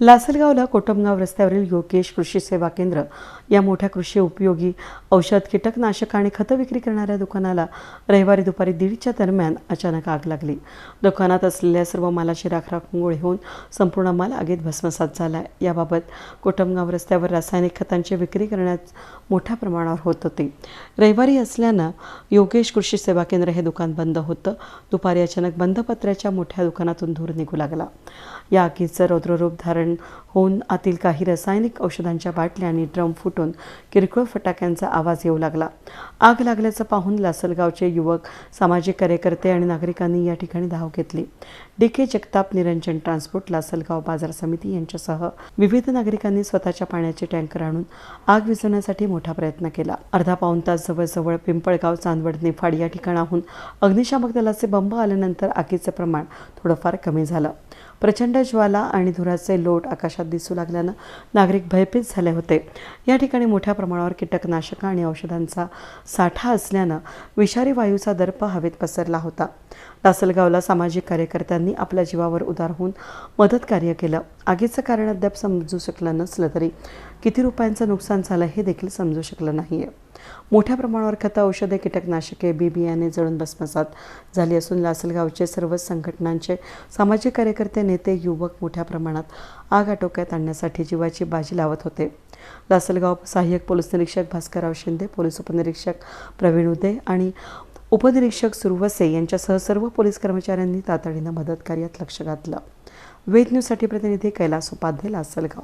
लासलगावला कोटमगाव रस्त्यावरील योगेश कृषी सेवा केंद्र या मोठ्या कृषी उपयोगी औषध कीटकनाशक आणि खतं विक्री करणाऱ्या दुकानाला रविवारी दुपारी दीडच्या दरम्यान अचानक आग लागली. दुकानात असलेल्या सर्व मालाची राखराखोंगोळी होऊन संपूर्ण माल आगीत भस्मसात झाला. याबाबत कोटमगाव रस्त्यावर रासायनिक खतांची विक्री करण्यात मोठ्या प्रमाणावर होत होती. रविवारी असल्यानं योगेश कृषी सेवा केंद्र हे दुकान बंद होतं. दुपारी अचानक बंद पत्र्याच्या मोठ्या दुकानातून धूर निघू लागला. या आगीचं रौद्ररूप धारण होऊन आतील काही रासायनिक औषधांच्या बाटल्या आणि ड्रम फुटून किरकोळ फटाक्यांचा आवाज येऊ लागला. आग लागल्याचं पाहून लासलगावचे युवक सामाजिक कार्यकर्ते आणि नागरिकांनी या ठिकाणी धाव घेतली. D K Jagtap Niranjan transport Lasalgaon बाजार समिती यांच्यासह विविध नागरिकांनी स्वतःच्या पाण्याचे टँकर आणून आग विझवण्यासाठी मोठा प्रयत्न केला. अर्धा पाऊण तास जवळजवळ पिंपळगाव चांदवड निफाड या ठिकाणाहून अग्निशामक दलाचे बंब आल्यानंतर आगीचं प्रमाण थोडंफार कमी झालं. प्रचंड ज्वाला आणि धुराचे लोट आकाशात दिसू लागल्यानं नागरिक भयभीत झाले होते. या ठिकाणी मोठ्या प्रमाणावर कीटकनाशकं आणि औषधांचा साठा असल्यानं विषारी वायूचा दर्प हवेत पसरला होता. लासलगावला सामाजिक कार्यकर्त्यांनी आपल्या जीवावर उदार होऊन मदत कार्य केलं. आगीचं कारण अद्याप समजू शकलं नसलं तरी किती रुपयांचं नुकसान झालं हे देखील समजू शकलं नाही आहे मोठ्या प्रमाणावर खतं औषधे कीटकनाशके बी बियाणे जळून भस्मसात झाली असून लासलगावचे सर्व संघटनांचे सामाजिक कार्यकर्ते नेते युवक मोठ्या प्रमाणात आग आटोक्यात आणण्यासाठी जीवाची बाजी लावत होते. लासलगाव सहाय्यक पोलीस निरीक्षक भास्करराव शिंदे पोलीस उपनिरीक्षक प्रवीण उदय आणि उपनिरीक्षक सुरवसे यांच्यासह सर्व पोलीस कर्मचाऱ्यांनी तातडीनं मदत कार्यात लक्ष घातलं. वेद न्यूजसाठी प्रतिनिधी कैलास उपाध्ये लासलगाव.